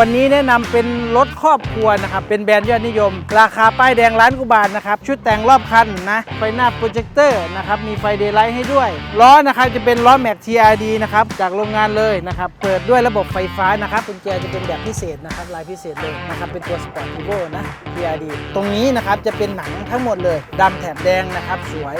วันนี้แนะนำเป็นรถครอบครัวนะครับ เป็นแบรนด์ยอดนิยม ราคาป้ายแดงล้านกว่าบาทนะครับ ชุดแต่งรอบคันนะ ไฟหน้าโปรเจคเตอร์นะครับ มีไฟเดย์ไลท์ให้ด้วย ล้อนะครับจะเป็นล้อแม็ก TRD นะครับ จากโรงงานเลยนะครับ เปิดด้วยระบบไฟฟ้านะครับกุญแจจะเป็นแบบพิเศษนะครับ ลายพิเศษเลยนะครับ เป็นตัวสปอร์ตทีโนะ TRD ตรงนี้นะครับจะเป็นหนังทั้งหมดเลยดำแถบแดงนะครับ สวย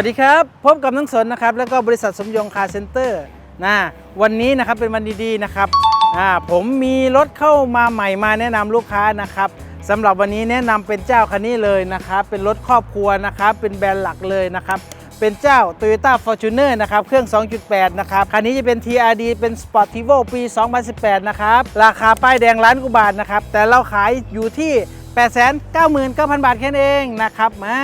วัสดีครับ พบกับน้องสนนะครับ แล้วก็บริษัทสมยงคาร์เซ็นเตอร์นะวันนี้นะครับเป็นวันดีๆนะครับอ่าผมมีรถเข้ามาใหม่มาแนะนำลูกค้านะครับสำหรับวันนี้แนะนำเป็นเจ้าคันนี้เลยนะครับ เป็นรถครอบครัวนะครับ เป็นแบรนด์หลักเลยนะครับเป็นเจ้า Toyota Fortuner นะครับ เครื่อง 2.8 นะครับ คันนี้จะเป็น TRD เป็น Sportivo ปี 2018 นะครับ ราคาป้ายแดงล้านกว่าบาทนะครับ แต่เราขายอยู่ที่ 899,000 บาทแค่นั้นเองนะครับมา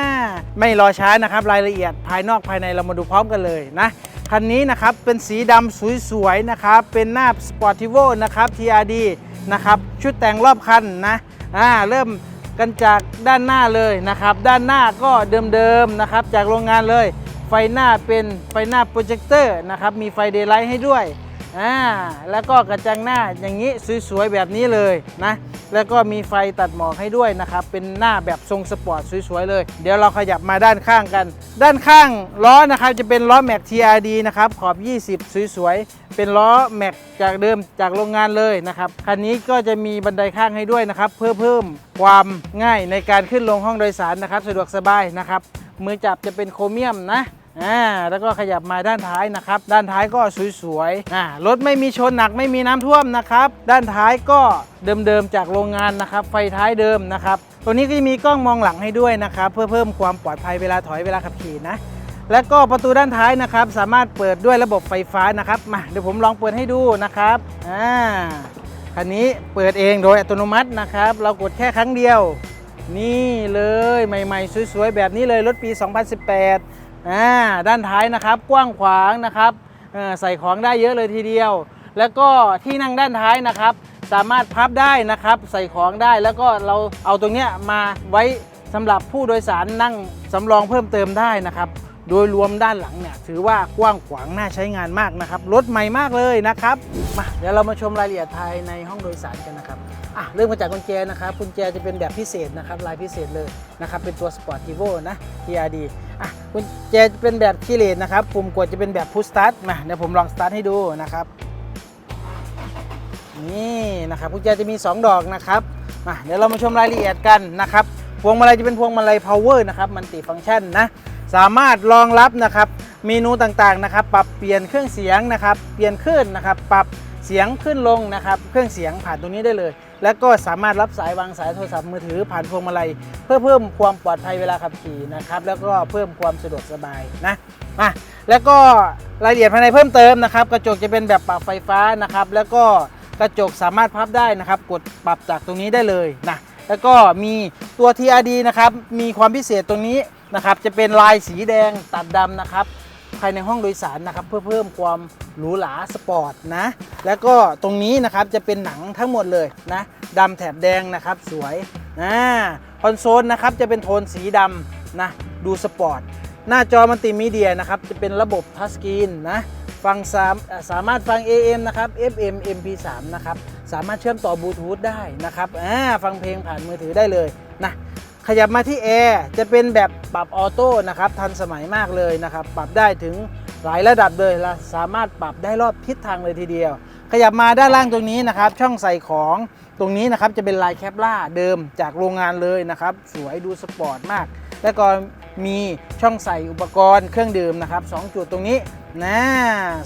ไม่รอช้านะครับรายละเอียดภายนอกภายในเรามาดูพร้อมกันเลยนะคันนี้นะครับเป็นสีดำสวยๆนะครับเป็นหน้า Sportivo นะครับ TRD นะครับชุดแต่งรอบคันนะอ่าเริ่มกันจากด้านหน้าเลยนะครับ ด้านหน้าก็เดิมๆนะครับจากโรงงานเลย ไฟหน้าเป็นไฟหน้าโปรเจคเตอร์นะครับมีไฟเดย์ไลท์ให้ด้วย อ่าแล้วก็กระจังหน้าอย่างนี้สวยๆแบบนี้เลยนะแล้วก็มีไฟตัดหมอกให้ด้วยนะครับเป็นหน้าแบบทรงสปอร์ตสวยๆเลย เดี๋ยวเราขยับมาด้านข้างกัน ด้านข้างล้อนะครับจะเป็นล้อแม็ก TRD นะครับขอบ 20 สวยๆเป็นล้อแม็กจากเดิมจากโรงงานเลยนะครับคันนี้ก็จะมีบันไดข้างให้ด้วยนะครับเพื่อเพิ่มความง่ายในการขึ้นลงห้องโดยสารนะครับสะดวกสบายนะครับมือจับจะเป็นโครเมียมนะ อ่าแล้วก็ขยับมาด้านท้ายนะครับ ด้านท้ายก็สวยๆอ่ารถไม่มีชนหนักไม่มีน้ำท่วมนะครับ ด้านท้ายก็เดิมๆจากโรงงานนะครับ ไฟท้ายเดิมนะครับ ตัวนี้ก็มีกล้องมองหลังให้ด้วยนะครับ เพื่อเพิ่มความปลอดภัยเวลาถอยเวลาขับขี่นะ แล้วก็ประตูด้านท้ายนะครับ สามารถเปิดด้วยระบบไฟฟ้านะครับมาเดี๋ยวผมลองเปิดให้ดูนะครับอ่าคันนี้เปิดเองโดยอัตโนมัตินะครับ เรากดแค่ครั้งเดียว นี่เลยใหม่ ๆ สวยๆ แบบนี้เลยรถปี 2018 อ่าด้านท้ายนะครับกว้างขวางนะครับใส่ของได้เยอะเลยทีเดียว แล้วก็ที่นั่งด้านท้ายนะครับ สามารถพับได้นะครับ ใส่ของได้แล้วก็เราเอาตรงเนี้ยมาไว้สำหรับผู้โดยสารนั่งสำรองเพิ่มเติมได้นะครับ โดยรวมด้านหลังเนี่ยถือว่ากว้างขวางน่าใช้งานมากนะครับรถใหม่มากเลยนะครับมาเดี๋ยวเรามาชมรายละเอียดภายในห้องโดยสารกันนะครับอะเริ่มมาจากกุญแจนะครับกุญแจจะเป็นแบบพิเศษนะครับลายพิเศษเลยนะครับเป็นตัว Sportivo นะ TRD อะกุญแจเป็นแบบคีเลสนะครับปุ่มกดจะเป็นแบบ push start มาเดี๋ยวผมลองสตาร์ทให้ดูนะครับนี่นะครับกุญแจจะมี 2 ดอกนะครับมาเดี๋ยวเรามาชมรายละเอียดกันนะครับพวงมาลัยจะเป็นพวงมาลัย power นะครับมันติฟังก์ชันนะ สามารถรองรับนะครับเมนูต่างๆนะครับ ปรับเปลี่ยนเครื่องเสียงนะครับ เปลี่ยนคลื่นนะครับ ปรับเสียงขึ้นลงนะครับ เครื่องเสียงผ่านตรงนี้ได้เลย แล้วก็สามารถรับสายวางสายโทรศัพท์มือถือผ่านพวงมาลัย เพื่อเพิ่มความปลอดภัยเวลาขับขี่นะครับ แล้วก็เพิ่มความสะดวกสบายนะอะแล้วก็รายละเอียดภายในเพิ่มเติมนะครับ กระจกจะเป็นแบบปรับไฟฟ้านะครับ แล้วก็กระจกสามารถพับได้นะครับ กดปรับจากตรงนี้ได้เลยนะแล้วก็มีตัว TRD นะครับ มีความพิเศษตรงนี้ นะครับจะเป็นลายสีแดงตัดดำนะครับภายในห้องโดยสารนะครับเพื่อเพิ่มความหรูหราสปอร์ตนะแล้วก็ตรงนี้นะครับจะเป็นหนังทั้งหมดเลยนะดำแถบแดงนะครับสวยนะคอนโซลนะครับจะเป็นโทนสีดำนะดูสปอร์ตหน้าจอมัลติมีเดียนะครับจะเป็นระบบทัชสกรีนนะฟังสามสามารถฟัง AM นะครับ FM MP3 นะครับสามารถเชื่อมต่อบลูทูธได้นะครับฟังเพลงผ่านมือถือได้เลยนะ ขยับมาที่แอร์จะเป็นแบบปรับออโต้นะครับทันสมัยมากเลยนะครับ ปรับได้ถึงหลายระดับเลยและสามารถปรับได้รอบทิศทางเลยทีเดียว ขยับมาด้านล่างตรงนี้นะครับ ช่องใส่ของตรงนี้นะครับจะเป็นลายแคปล่าเดิมจากโรงงานเลยนะครับ สวยดูสปอร์ตมาก แล้วก็มีช่องใส่อุปกรณ์เครื่องดื่มนะครับสองจุดตรงนี้นะ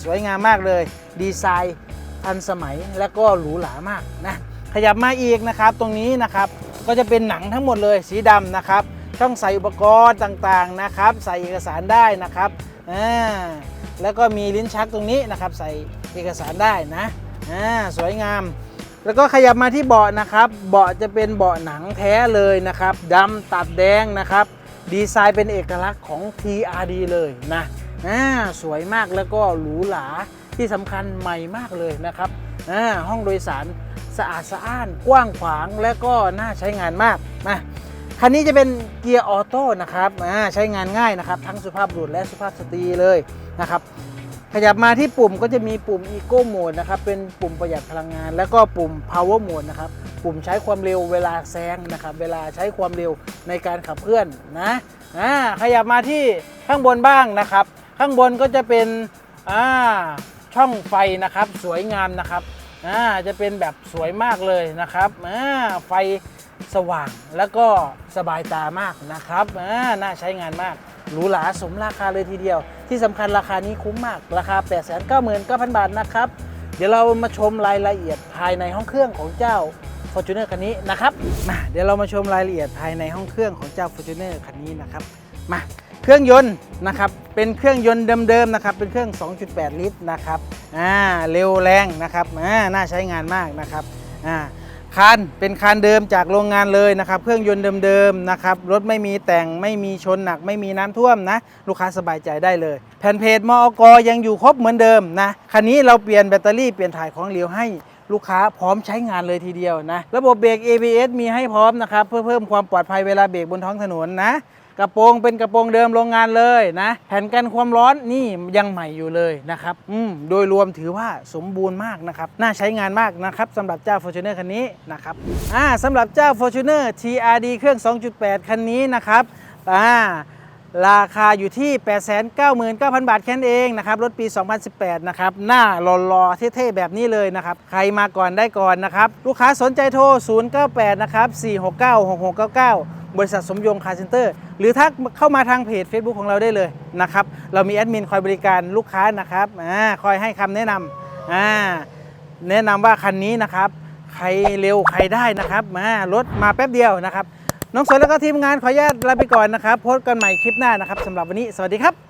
สวยงามมากเลย ดีไซน์ทันสมัยและก็หรูหรามากนะขยับมาอีกนะครับตรงนี้นะครับ ก็จะเป็นหนังทั้งหมดเลยสีดำนะครับช่องใส่อุปกรณ์ต่างๆนะครับ ใส่เอกสารได้นะครับอ่าแล้วก็มีลิ้นชักตรงนี้นะครับ ใส่เอกสารได้นะอ่าสวยงาม แล้วก็ขยับมาที่เบาะนะครับ เบาะจะเป็นเบาะหนังแท้เลยนะครับดำตัดแดงนะครับ ดีไซน์เป็นเอกลักษณ์ของ TRD เลยนะอ่าสวยมากแล้วก็หรูหราที่สำคัญใหม่มากเลยนะครับอ่าห้องโดยสาร สะอาดสะอ้านกว้างขวางและก็น่าใช้งานมากมาคันนี้จะเป็นเกียร์ออโต้นะครับใช้งานง่ายนะครับทั้งสุภาพบุรุษและสุภาพสตรีเลยนะครับขยับมาที่ปุ่มก็จะมีปุ่ม Eco Mode นะครับเป็นปุ่มประหยัดพลังงาน แล้วก็ปุ่ม Power Mode นะครับปุ่มใช้ความเร็วเวลาแซงนะครับเวลาใช้ความเร็วในการขับเคลื่อนนะอ่าขยับมาที่ข้างบนบ้างนะครับ ข้างบนก็จะเป็นอ่าช่องไฟนะครับสวยงามนะครับ อ่าจะเป็นแบบสวยมากเลยนะครับอ่าไฟสว่างแล้วก็สบายตามากนะครับอ่าน่าใช้งานมากหรูหราสมราคาเลยทีเดียว ที่สำคัญราคานี้คุ้มมาก ราคา 899,000 บาทนะครับ เดี๋ยวเรามาชมรายละเอียดภายในห้องเครื่องของเจ้า Fortuner คันนี้นะครับมาเดี๋ยวเรามาชมรายละเอียดภายในห้องเครื่องของเจ้า Fortuner คันนี้นะครับมา เครื่องยนต์นะครับเป็นเครื่องยนต์เดิมๆนะครับเป็นเครื่อง 2.8 ลิตรนะครับอ่าเร็วแรงนะครับอ่าน่าใช้งานมากนะครับอ่าคานเป็นคานเดิมจากโรงงานเลยนะครับเครื่องยนต์เดิมๆนะครับรถไม่มีแต่งไม่มีชนหนักไม่มีน้ำท่วมนะลูกค้าสบายใจได้เลย แผ่นเพจมอกยังอยู่ครบเหมือนเดิมนะคันนี้เราเปลี่ยนแบตเตอรี่เปลี่ยนถ่ายของเหลวให้ลูกค้าพร้อมใช้งานเลยทีเดียวนะ ระบบเบรก ABS มีให้พร้อมนะครับ เพื่อเพิ่มความปลอดภัยเวลาเบรกบนท้องถนนนะ กระโปรงเป็นกระโปรงเดิมโรงงานเลยนะ แผ่นกันความร้อนนี่ยังใหม่อยู่เลยนะครับอืมโดยรวมถือว่าสมบูรณ์มากนะครับน่าใช้งานมากนะครับสำหรับเจ้า Fortuner คันนี้นะครับอ่าสำหรับเจ้า Fortuner TRD เครื่อง 2.8 คันนี้นะครับอ่าราคาอยู่ที่ 899,000 บาทแค่นั้นเองนะครับ รถปี 2018 นะครับ หน้าหล่อๆ เท่ๆ แบบนี้เลยนะครับ ใครมาก่อนได้ก่อนนะครับ ลูกค้าสนใจโทร 098 นะครับ 469 6699 บริษัทสมยงคาร์เซ็นเตอร์หรือทักเข้ามาทางเพจ Facebook ของเราได้เลยนะครับ เรามีแอดมินคอยบริการลูกค้านะครับอ่าคอยให้คำแนะนำอ่าแนะนำว่าคันนี้นะครับ ใครเร็วใครได้นะครับมารถมาแป๊บเดียวนะครับ น้องสนแล้วก็ทีมงานขออนุญาตลาไปก่อนนะครับ พบกันใหม่คลิปหน้านะครับสำหรับวันนี้สวัสดีครับ